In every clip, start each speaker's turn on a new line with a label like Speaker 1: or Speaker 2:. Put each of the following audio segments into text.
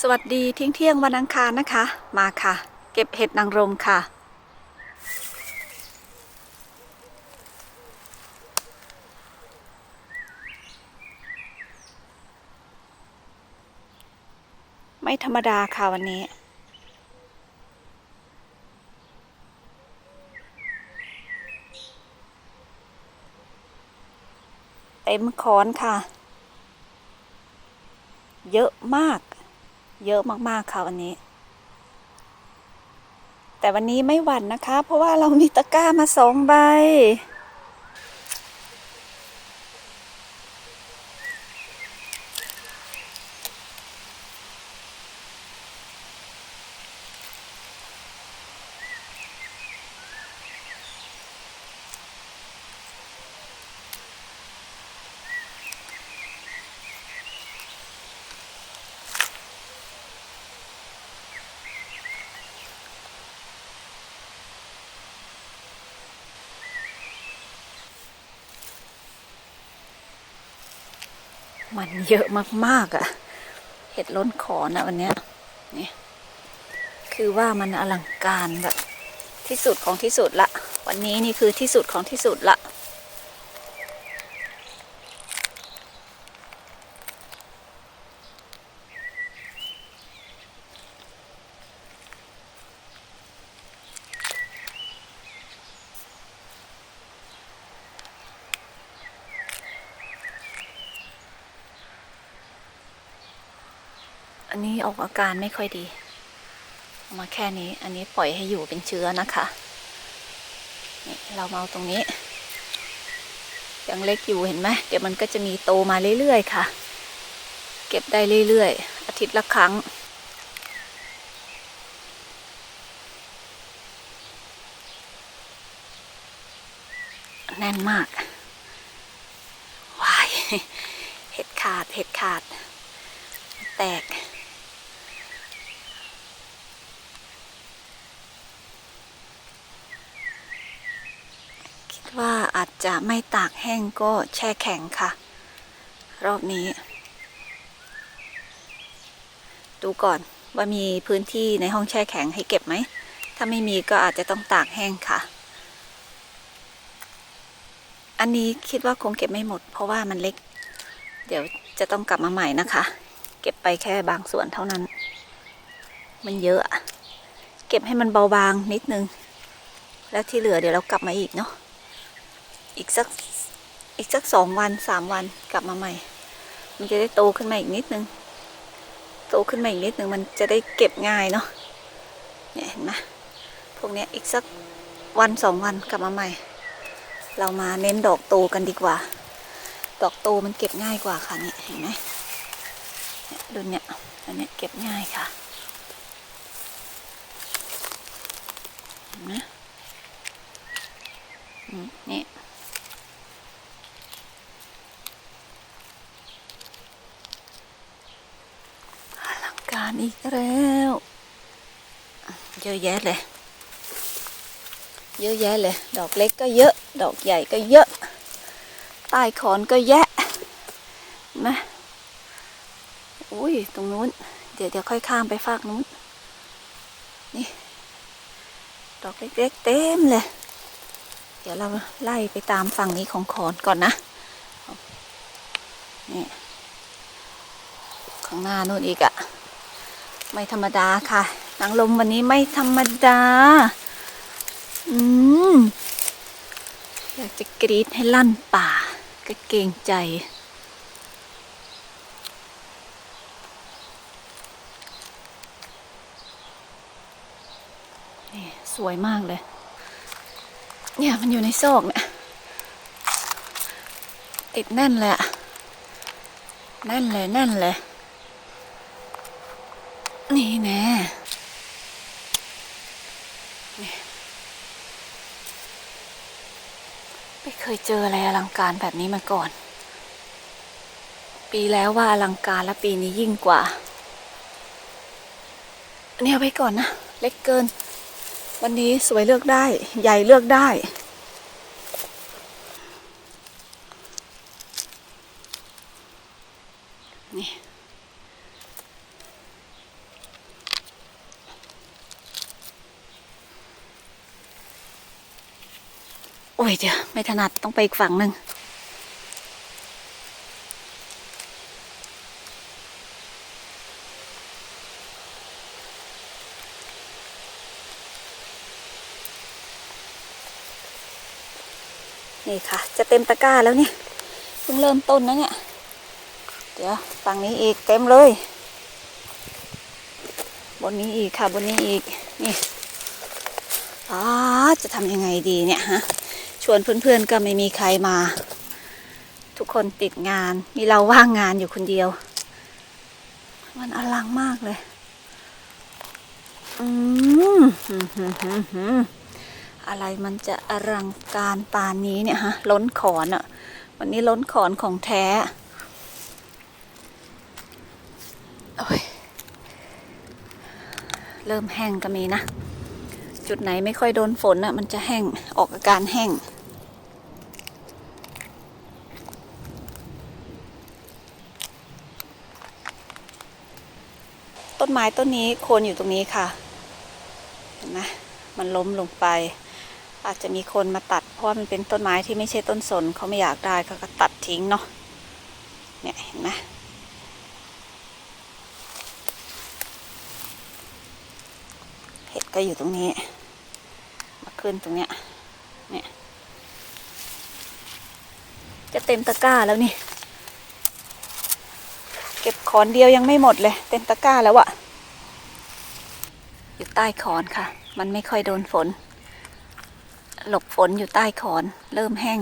Speaker 1: สวัสดีเที่ยงเที่ยงวันอังคารนะคะ มาค่ะ เก็บเห็ดนางรมค่ะ ไม่ธรรมดาค่ะวันนี้ เต็มคอนค่ะ เยอะมาก เยอะมากๆค่ะวันนี้ แต่วันนี้ไม่หวั่นนะคะ เพราะว่าเรามีตะกร้ามาสองใบ มันเยอะมากๆอะ่ะ เห็ดล้นขอนะวันเนี้ยนี่คือว่ามันอลังการแบบที่สุดของที่สุดละ วันนี้นี่คือที่สุดของที่สุดละ นนี้ออกอาการไม่ค่อยดีเอามาแค่นี้ อันนี้ปล่อยให้อยู่เป็นเชื้อนะคะนี่เรามาเอาตรงนี้ ยังเล็กอยู่เห็นไหมเดี๋ยวมันก็จะมีโตมาเรื่อยๆค่ะ เก็บได้เรื่อยๆ อาทิตย์ละครั้ง แน่นมากว้ายเห็ดขาดเห็ดขาด แตก คิดว่าอา จะไม่ตากแห้งก็แช่แข็งค่ะ รอบนี้ ดูก่อนว่ามีพื้นที่ในห้องแช่แข็งให้เก็บไหม ถ้าไม่มีก็อาจจะต้องตากแห้งค่ะ อันนี้คิดว่าคงเก็บไม่หมด เพราะว่ามันเล็ก เดี๋ยวจะต้องกลับมาใหม่นะคะ เก็บไปแค่บางส่วนเท่านั้น มันเยอะ เก็บให้มันเบาบางนิดนึง แล้วที่เหลือเดี๋ยวเรากลับมาอีกเนาะ อีกสักอีกสักสองวันสามวันกลับมาใหม่ มันจะได้โตขึ้นมาอีกนิดนึง โตขึ้นมาอีกนิดนึงมันจะได้เก็บง่ายเนาะเนี่ยเห็นไหมพวกเนี้ยอีกสักวันสองวันกลับมาใหม่ เรามาเน้นดอกโตกันดีกว่า ดอกโตมันเก็บง่ายกว่าค่ะเนี่ยเห็นไหมเนี่ยดูเนี่ยอันเนี้ยเก็บง่ายค่ะเห็นไหมนี่อลังการ อีกแล้วเยอะแยะเลย เยอะแยะเลย ดอกเล็กก็เยอะ ดอกใหญ่ก็เยอะ ใต้ขอนก็แยะนไหมอุ้ย ตรงนู้น เดี๋ยวเดี๋ยวค่อยข้ามไปฝากนู้น นี่ ดอกเล็กๆเต็มเลย เดี๋ยวเราไล่ไปตามฝั่งนี้ของขอนก่อนนะ นี่ ข้างหน้านู่นอีกอะ ไม่ธรรมดาค่ะนางลมวันนี้ไม่ธรรมดา อืม อยากจะกรีดให้ลั่นป่า ก็เกรงใจ นี่สวยมากเลย เนี่ยมันอยู่ในซอกเนี่ย ติดแน่นเลยอะแน่นเลยแน่นเลย นี่แน่ไม่เคยเจออะไรอลังการแบบนี้มาก่อน ปีแล้วว่าอลังการและปีนี้ยิ่งกว่าอันนี้เอาไปก่อนนะ เล็กเกิน วันนี้สวยเลือกได้ ใหญ่เลือกได้ ยเดี๋ยวไม่ถนัดต้องไปอีกฝั่งหนึ่งนี่ค่ะ จะเต็มตะกร้าแล้วเนี่ยเพิ่งเริ่มต้นนะเนี่ย เดี๋ยวฝั่งนี้อีกเต็มเลย บนนี้อีกค่ะบนนี้อีกนี่อ๋อจะทำยังไงดีเนี่ยฮะ วนเพื่อนๆก็ไม่มีใครมา ทุกคนติดงาน มีเราว่างงานอยู่คนเดียว มันอลังมากเลย อืมอะไรมันจะอลังการปานนี้เนี่ยฮะ ล้นขอนอะ่ะ วันนี้ล้นขอนของแท้โอ้ยเริ่มแห้งก็มีนะ จุดไหนไม่ค่อยโดนฝนอะ มันจะแห้งออกอาการแห้ง ต้นไม้ต้นนี้โคนอยู่ตรงนี้ค่ะ เห็นไหมมันล้มลงไป อาจจะมีคนมาตัด เพราะมันเป็นต้นไม้ที่ไม่ใช่ต้นสนเขาไม่อยากได้เขาก็ตัดทิ้งเนาะ เนี่ยเห็นไหมเห็ดก็อยู่ตรงนี้ มาขึ้นตรงเนี้ย เนี่ย จะเต็มตะกร้าแล้วนี่ ก็บขอนเดียวยังไม่หมดเลย เต็มตะกร้าแล้วอะอยู่ใต้ขอนค่ะ มันไม่ค่อยโดนฝน หลบฝนอยู่ใต้ขอน เริ่มแห้ง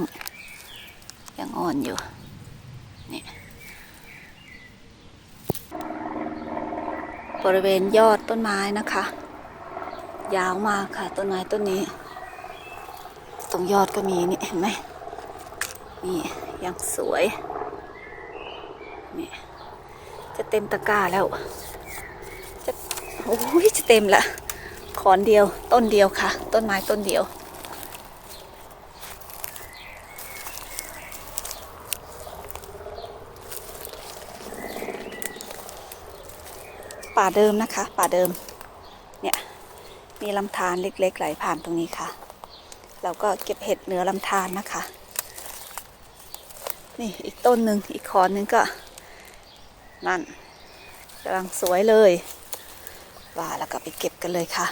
Speaker 1: ยังอ่อนอยู่นี่บริเวณยอดต้นไม้นะคะ ยาวมากค่ะ ต้นไม้ต้นนี้ ตรงยอดก็มีนี่เห็นไหมนี่ยังสวย เต็มตะกร้าแล้ว จะโอ้ยจะเต็มละขอนเดียวต้นเดียวค่ะ ต้นไม้ต้นเดียว ป่าเดิมนะคะ ป่าเดิม เนี่ย มีลำธารเล็กๆไหลผ่านตรงนี้ค่ะ เราก็เก็บเห็ดเหนือลำธารนะคะ นี่อีกต้นหนึ่งอีกคอนหนึ่งก็ นั่นกำลังสวยเลยว่าแล้วก็ไปเก็บกันเลยค่ะ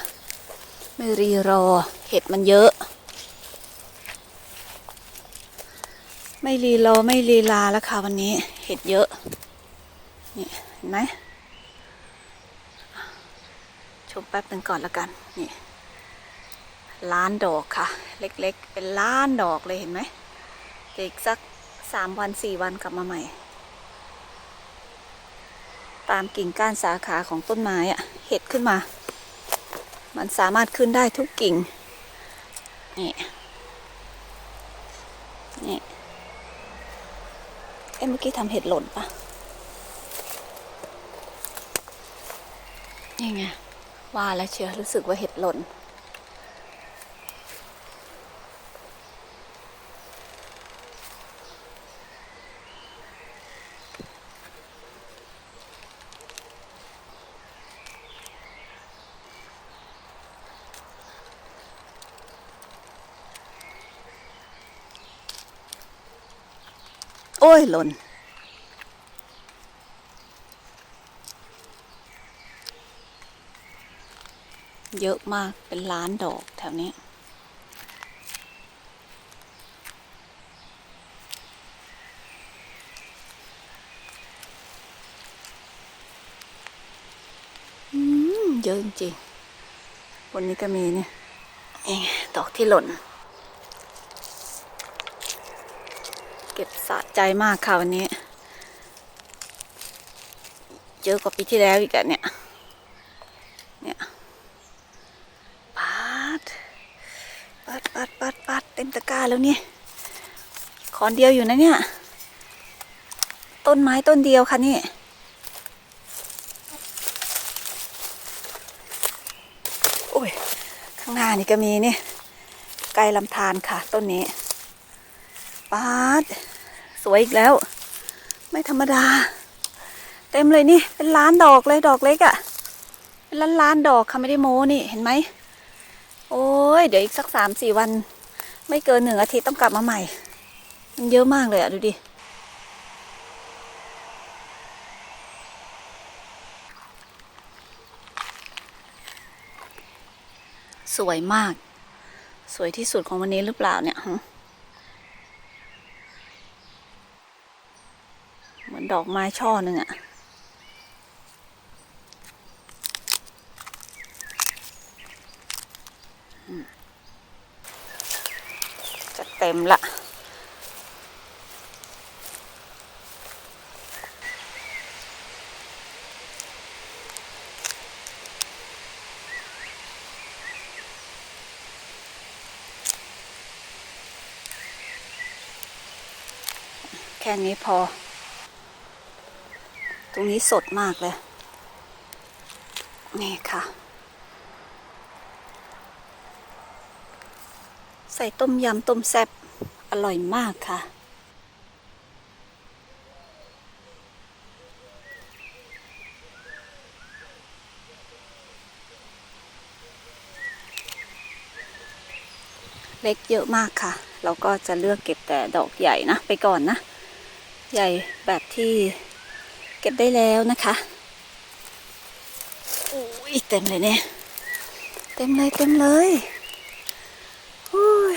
Speaker 1: ไม่รีรอเห็ดมันเยอะ ไม่รีรอไม่รีลาแล้วค่ะวันนี้เห็ดเยอะ นี่เห็นไหมชมแป๊บหนึ่งก่อนละกันนี่ล้านดอกค่ะ เล็กๆ เป็นล้านดอกเลยเห็นไหมเด็กสักสามวันสี่วันกลับมาใหม่ ตามกิ่งก้านสาขาของต้นไม้อะเห็ดขึ้นมา มันสามารถขึ้นได้ทุกกิ่ง นี่ นี่ เอ้เมื่อกี้ทำเห็ดหล่นปะนี่ไงว่าแล้วเชียวรู้สึกว่าเห็ดหล่น อ้ยหล่นเยอะมากเป็นล้านดอกแถวนี้ เยอะจริงๆบนนี้ก็มีเนี่ยดอกที่หล่น เก็บสะใจมากค่ะวันนี้ เยอะกว่าปีที่แล้วอีกอะเนี่ย เนี่ยปัดปัดปัดปัดปัดเต็มตะกร้าแล้วเนี่ยขอนเดียวอยู่นะเนี่ย ต้นไม้ต้นเดียวค่ะนี่โอ้ย ข้างางหน้านี่ก็มีนี่ไกลลำธารค่ะ ต้นนี้ ปาด สวยอีกแล้ว ไม่ธรรมดา เต็มเลยนี่ เป็นล้านดอกเลยดอกเล็กอะ่ะ เป็นล้านล้านดอกค่ะไม่ได้โม้นี่เห็นไหม โอ้ยเดี๋ยวอีกสักสามสี่วัน ไม่เกินหนึ่งอาทิตย์ต้องกลับมาใหม่ มันเยอะมากเลยอะดูดิสวยมาก สวยที่สุดของวันนี้หรือเปล่าเนี่ยฮะเหมือน ดอกไม้ช่อหนึ่งอะจะเต็มละแค่นี้พอ ตรงนี้สดมากเลย นี่ค่ะ ใส่ต้มยำต้มแซ่บอร่อยมากค่ะ เล็กเยอะมากค่ะ เราก็จะเลือกเก็บแต่ดอกใหญ่นะ ไปก่อนนะ ใหญ่แบบที่ เก็บได้แล้วนะคะอุ้ยเต็มเลยเนี่ย เต็มเลยเต็มเลยอุ้ย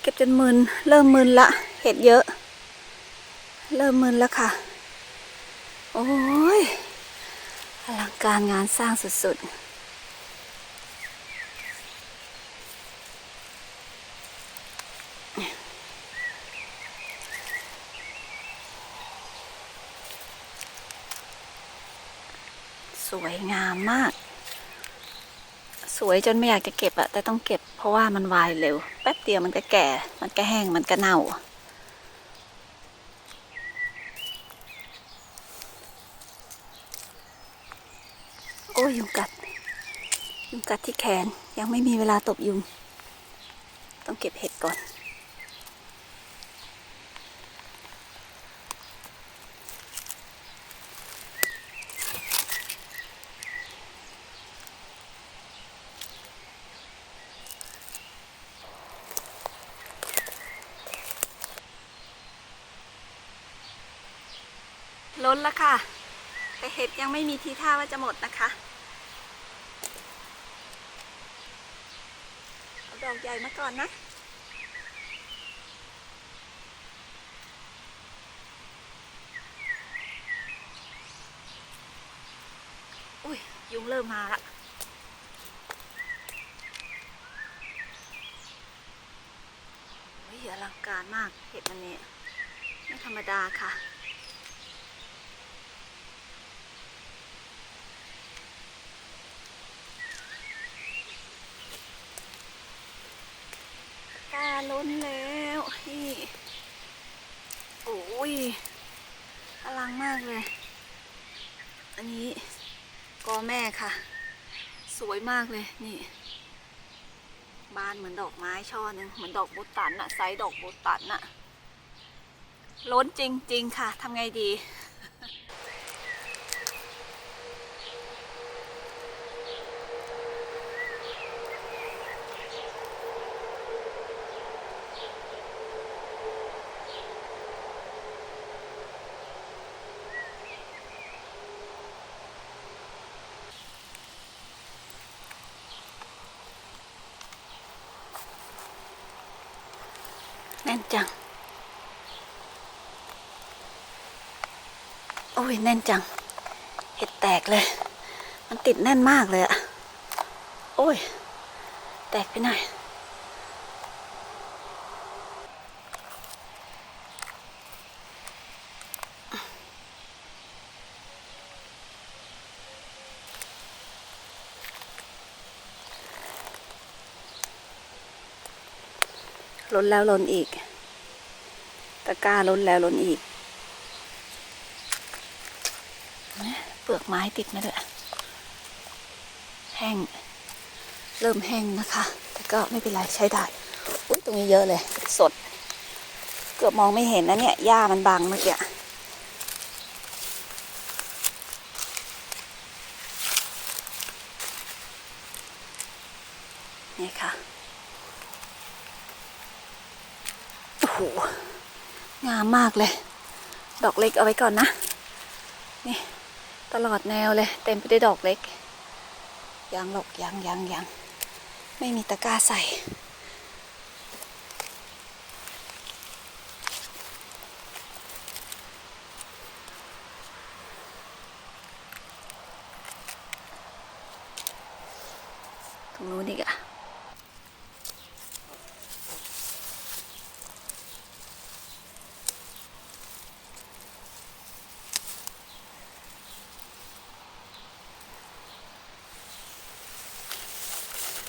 Speaker 1: เก็บจนมืนเริ่มมึนละ เห็ดเยอะ เริ่มมึนแล้วค่ะ โอ้ยอลังการงานสร้างสุดๆ งามมาก สวยจนไม่อยากจะเก็บอะแต่ต้องเก็บเพราะว่ามันวายเร็ว แป๊บเดียวมันก็แก่ มันก็แห้งมันก็เน่าโอ้ยยุงกัด ยุงกัดที่แขนยังไม่มีเวลาตบยุง ต้องเก็บเห็ดก่อนล้นแล้วค่ะ แต่เห็ด ยังไม่มีทีท่าว่าจะหมดนะคะเอาดอกใหญ่มาก่อนนะอุ้ยยุงเริ่มมาละโอ้ยอลังการมากเห็ดมันนี้ไม่ธรรมดาค่ะ ต้นแล้วนี่โอ้ยอลังมากเลย อันนี้กอแม่ค่ะ สวยมากเลยนี่ บานเหมือนดอกไม้ช่อหนึ่งเหมือนดอกบุตันอะไซส์ดอกบุตันอะล้นจริง ๆ ค่ะทำไงดี แน่นจัง โอ้ย แน่นจัง เห็ดแตกเลย มันติดแน่นมากเลยอะโอ้ย แตกไปหน่อย ล้นแล้วล้นอีก ตะกร้าล้นแล้วล้นอีกเนี่ยเปลือกไม้ติดมาด้วยแห้ง เริ่มแห้งนะคะ แต่ก็ไม่เป็นไรใช้ได้ อุ๊ยตรงนี้เยอะเลย สด เกือบมองไม่เห็นนะเนี่ย หญ้ามันบังเมื่อกี้นี่ค่ะ โอ้โหงามมากเลย ดอกเล็กเอาไว้ก่อนนะ นี่ ตลอดแนวเลย เต็มไปด้วยดอกเล็ก ยังหลกยังยังยังไม่มีตะกร้าใส่ ตรงนู้นอีกอะ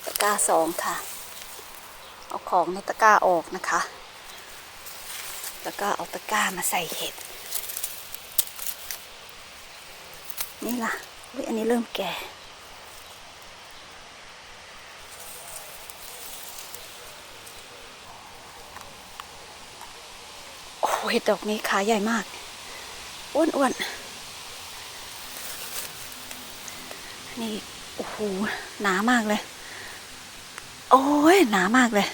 Speaker 1: ตะก ร้าสองค่ะ เอาของในตะกร้าออกนะคะ แล้วก็เอาตะกร้ามาใส่เห็ด นี่ล่ะอุ๊ยอันนี้เริ่มแก่โอ้เห็ดดอกนี้ขาใหญ่มาก อ้วนอ้วนๆนี่ โอ้โห หนามากเลย โอ้ยหนามากเลย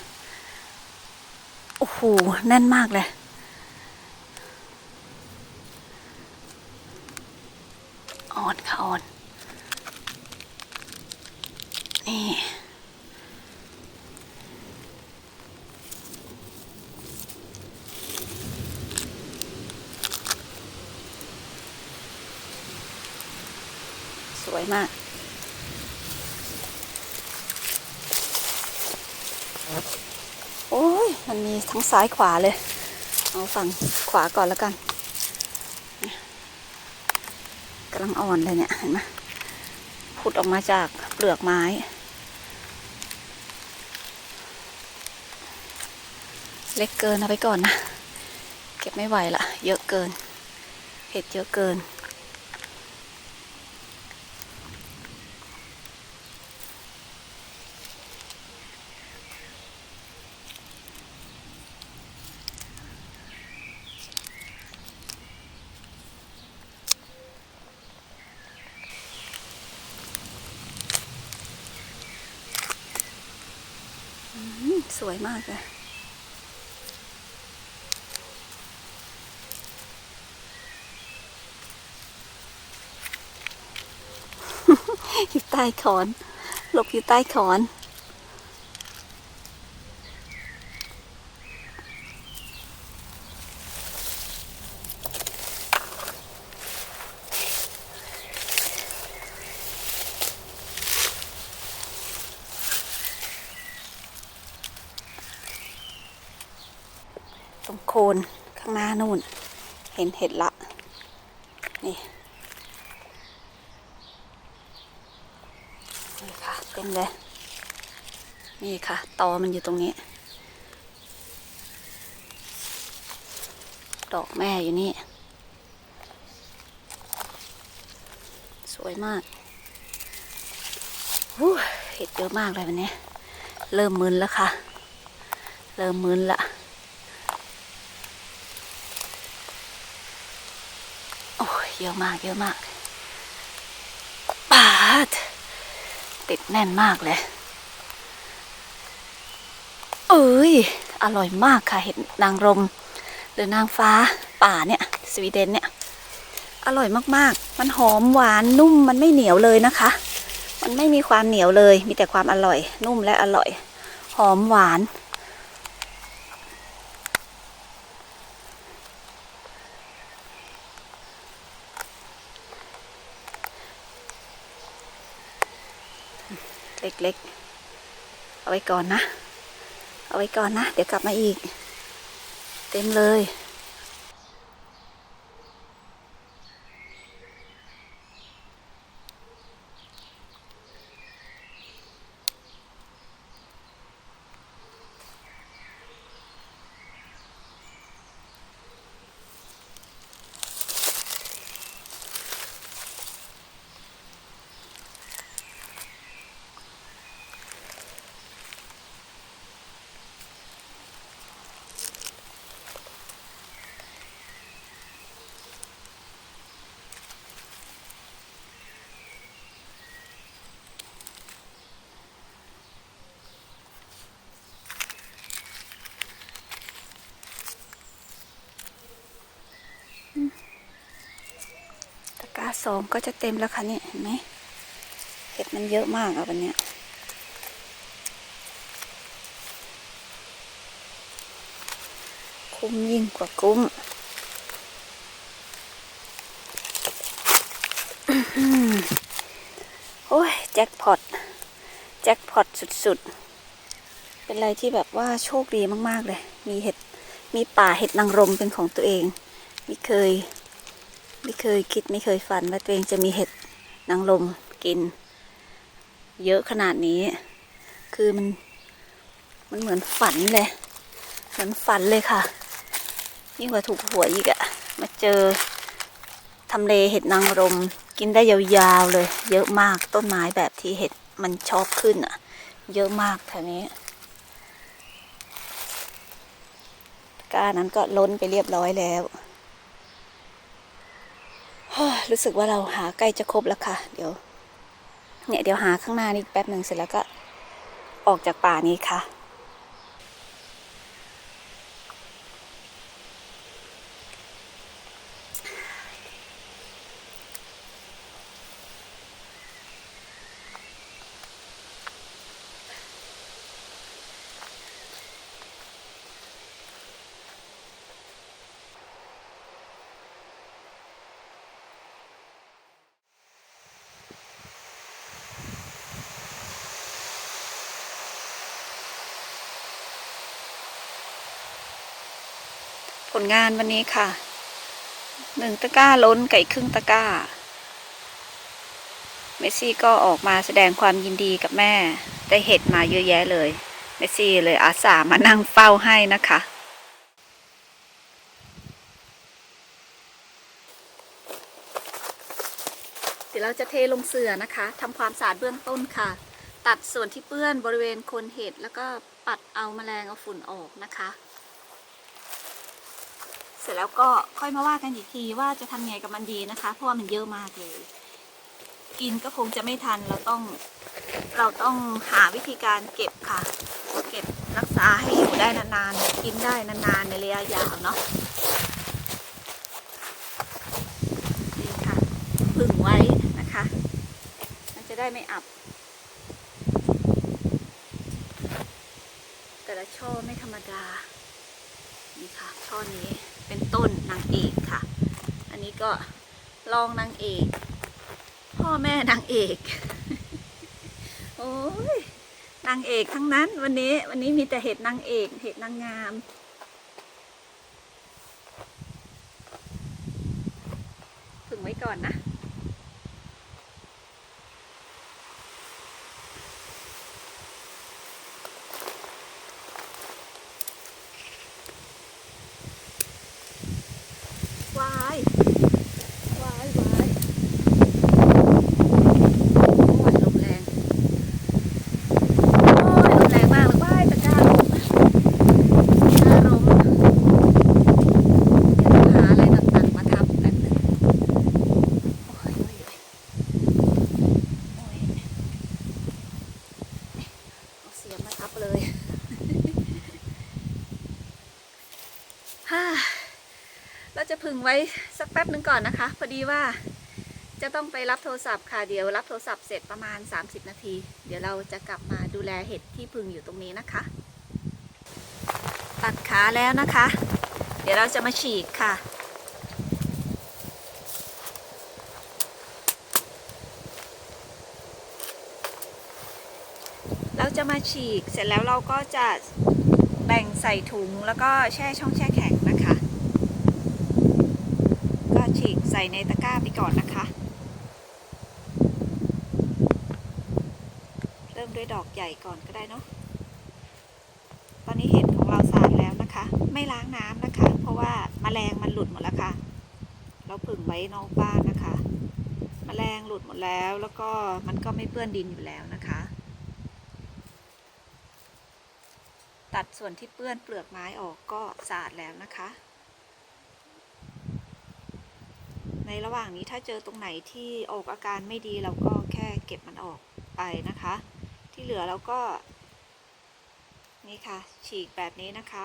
Speaker 1: โอ้โห แน่นมากเลย อ่อนค่ะอ่อน นี่ สวยมาก โอ้ยมันมีทั้งซ้ายขวาเลย เอาฝั่งขวาก่อนแล้วกันกำลังอ่อนเลยเนี่ยเห็นไหมผุดออกมาจากเปลือกไม้ เล็กเกินเอาไปก่อนนะ เก็บไม่ไหวละเยอะเกิน เห็ดเยอะเกิน อืมส วยมากเลยอยู่ใต้ขอน หลบอยู่ใต้ขอน ตรงโคนข้างหน้านู่น เห็นเห็ดละ นี่นี่ค่ะเต็มเลย นี่ค่ะ ตอมันอยู่ตรงนี้ ดอกแม่อยู่นี่ สวยมากเห็ดเยอะมากเลยวันนี้ เริ่มมึนแล้วค่ะ เริ่มมึนละ โอ้ย เยอะมากเยอะมากปาด ติดแน่นมากเลยเอ้ย อร่อยมากค่ะเห็ดนางรม หรือนางฟ้าป่าเนี่ยสวีเดนเนี่ย อร่อยมากๆ มันหอมหวานนุ่มมันไม่เหนียวเลยนะคะ มันไม่มีความเหนียวเลย มีแต่ความอร่อย นุ่มและอร่อย หอมหวาน เล็กๆ เอาไว้ก่อนนะ เอาไว้ก่อนนะ เดี๋ยวกลับมาอีก เต็มเลย องก็จะเต็มแล้วค่ะเนี่ยเห็นไหมเห็ดมันเยอะมากอะวันเนี้ยคุ้มยิ่งกว่าคุ้มอืมโอ้ยแจ็คพอตแจ็คพอตสุดๆ เป็นอะไรที่แบบว่าโชคดีมากๆเลย มีเห็ด มีป่าเห็ดนางรมเป็นของตัวเองไม่เคย ไม่เคยคิดไม่เคยฝันว่าตัวเองจะมีเห็ดนางรมกิน เยอะขนาดนี้ คือมัน มันเหมือนฝันเลย เหมือนฝันเลยค่ะ ยิ่งกว่าถูกหวยอีกอะมาเจอทำเลเห็ดนางรมกินได้ยาวๆเลย เยอะมากต้นไม้แบบที่เห็ดมันชอบขึ้นอะเยอะมากแถวนี้ก้านั้นก็ล้นไปเรียบร้อยแล้ว รู้สึกว่าเราหาใกล้จะครบแล้วค่ะ เดี๋ยว เนี่ยเดี๋ยวหาข้างหน้านี้แป๊บหนึ่งเสร็จแล้วก็ออกจากป่านี้ค่ะ ลงานวันนี้ค่ะหนึ่งตะกร้าล้นไก่ครึ่งตะกร้า เมสซี่ก็ออกมาแสดงความยินดีกับแม่ ได้เห็ดมาเยอะแยะเลย เมสซี่เลยอาสามานั่งเฝ้าให้นะคะ เดี๋ยวเราจะเทลงเสื่อนะคะทำความสะอาดเบื้องต้นค่ะ ตัดส่วนที่เปื้อนบริเวณโคนเห็ดแล้วก็ปัดเอาแมลงเอาฝุ่นออกนะคะ ร็จแล้วก็ค่อยมาว่ากันอีกทีว่าจะทำไงกับมันดีนะคะ เพราะว่ามันเยอะมากเลย กินก็คงจะไม่ทันเราต้อง เราต้องหาวิธีการเก็บค่ะ เก็บรักษาให้อยู่ได้นานๆกินได้นานๆในระยะยาวเนาะนี่ค่ะผึ่งไว้นะคะ มันจะได้ไม่อับ แต่ละช่อไม่ธรรมดานี่ค่ะช่อนี้ ต้นนางเอกค่ะ อันนี้ก็รองนางเอก พ่อแม่นางเอก โอ้ยนางเอกทั้งนั้นวันนี้วันนี้มีแต่เห็ดนางเอกเห็ดนางงามถึงไว้ก่อนนะ วายวายวายโอ้ยลมแรง โอ้ยลมแรงมากเลยว้ายตะกร้าลมตะกร้าลมเดี๋ยวต้องหาอะไรหนักๆมาทับแป๊บหนึงโอ้ยโอ้ยโอ้ยโอ้ยเอาเสียมมาทับเลย ฮ่า เราจะพึงไว้สั ก่อนนะคะ พอดีว่าจะต้องไปรับโทรศัพท์ค่ะ เดี๋ยวรับโทรศัพท์เสร็จประมาณ 30 นาที เดี๋ยวเราจะกลับมาดูแลเห็ดที่พึงอยู่ตรงนี้นะคะ ตัดขาแล้วนะคะ เดี๋ยวเราจะมาฉีกค่ะ เราจะมาฉีกเสร็จแล้วเราก็จะแบ่งใส่ถุงแล้วก็แช่ช่องแช่แข็งนะคะ ก็ฉีกใส่ในตะกร้าไปก่อนนะคะ เริ่มด้วยดอกใหญ่ก่อนก็ได้เนาะ ตอนนี้เห็ดของเราสะอาดแล้วนะคะ ไม่ล้างน้ำนะคะ เพราะว่ามาแมลงมันหลุดหมดแล้วค่ะ เราผึ่งไว้นอกบ้านนะคะมแมลงหลุดหมดแล้ว แล้วก็มันก็ไม่เปื้อนดินอยู่แล้วนะคะ ตัดส่วนที่เปื้อนเปลือกไม้ออกก็สะอาดแล้วนะคะ ในระหว่างนี้ถ้าเจอตรงไหนที่ออกอาการไม่ดีเราก็แค่เก็บมันออกไปนะคะ ที่เหลือเราก็ นี่ค่ะ ฉีกแบบนี้นะคะ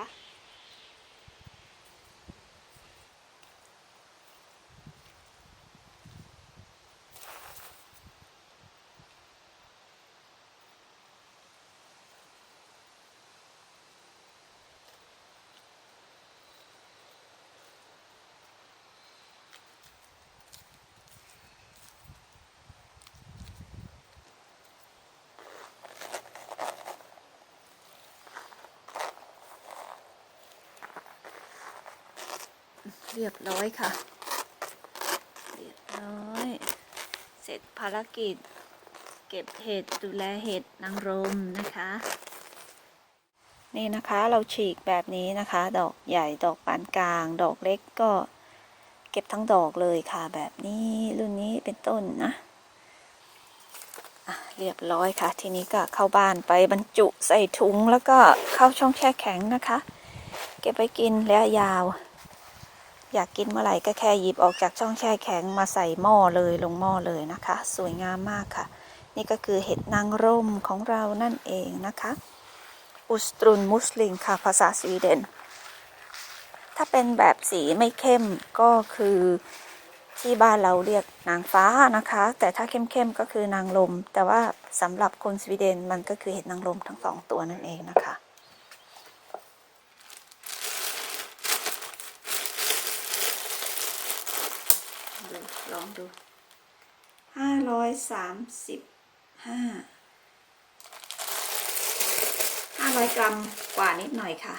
Speaker 1: เรียบร้อยค่ะ เรียบร้อย เสร็จภารกิจ เก็บเห็ดดูแลเห็ดนางรมนะคะ นี่นะคะเราฉีกแบบนี้นะคะ ดอกใหญ่ดอกปานกลาง ดอกเล็กก็เก็บทั้งดอกเลยค่ะ แบบนี้รุ่นนี้เป็นต้นนะเรียบร้อยค่ะ ทีนี้ก็เข้าบ้านไปบรรจุใส่ถุงแล้วก็เข้าช่องแช่แข็งนะคะ เก็บไว้กินระยะยาว อยากกินเมื่อไหร่ก็แค่หยิบออกจากช่องแช่แข็งมาใส่หม้อเลยลงหม้อเลยนะคะ สวยงามมากค่ะ นี่ก็คือเห็ดนางรมของเรานั่นเองนะคะอุสตรุนมุสลิมค่ะภาษาสวีเดน ถ้าเป็นแบบสีไม่เข้มก็คือที่บ้านเราเรียกนางฟ้านะคะ แต่ถ้าเข้มๆก็คือนางลม แต่ว่าสำหรับคนสวีเดนมันก็คือเห็ดนางลมทั้งสองตัวนั่นเองนะคะ ดูลองดูห้าร้อยสามสิบห้าห้าร้อยกรัมกว่านิดหน่อยค่ะ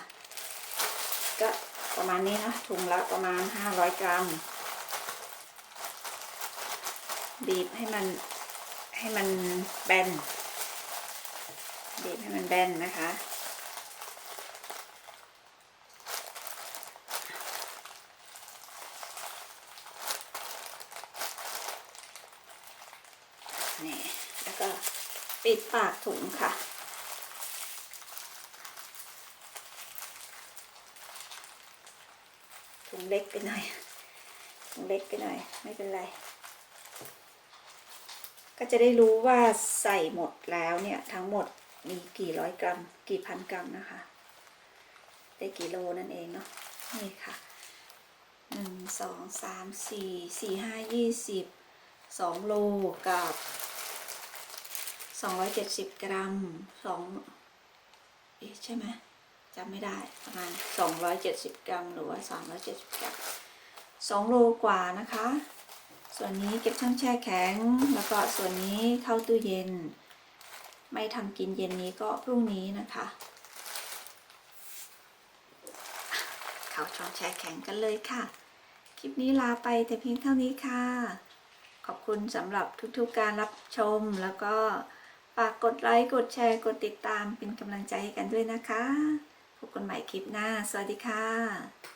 Speaker 1: ก็ประมาณนี้นะถุงละประมาณห้าร้อยกรัม บีบให้มันให้มันแบนบีบให้มันแบนนะคะ นี่ แล้วก็ ปิดปากถุงค่ะ ถุงเล็กไปหน่อย ถุงเล็กไปหน่อย ไม่เป็นไร ก็จะได้รู้ว่าใส่หมดแล้วเนี่ยทั้งหมดมีกี่ร้อยกรัม กี่พันกรัมนะคะ ได้กี่โลนั่นเองเนาะ นี่ค่ะหนึ่งสองสามสี่สี่ห้ายี่สิบสองโลกับ สองร้อยเจ็ดสิบกรัมสองเอ๊ะใช่ไหมจำไม่ได้ประมาณ270กรัม หรือว่า370กรัม2โลกว่านะคะ ส่วนนี้เก็บช่องแช่แข็ง แล้วก็ส่วนนี้เข้าตู้เย็น ไม่ทำกินเย็นนี้ก็พรุ่งนี้นะคะ เข้าช่องแช่แข็งกันเลยค่ะ คลิปนี้ลาไปแต่เพียงเท่านี้ค่ะขอบคุณสำหรับทุกๆการรับชมแล้วก็ ฝากกดไลค์กดแชร์กดติดตามเป็นกำลังใจให้กันด้วยนะคะ พบกันใหม่คลิปหน้า สวัสดีค่ะ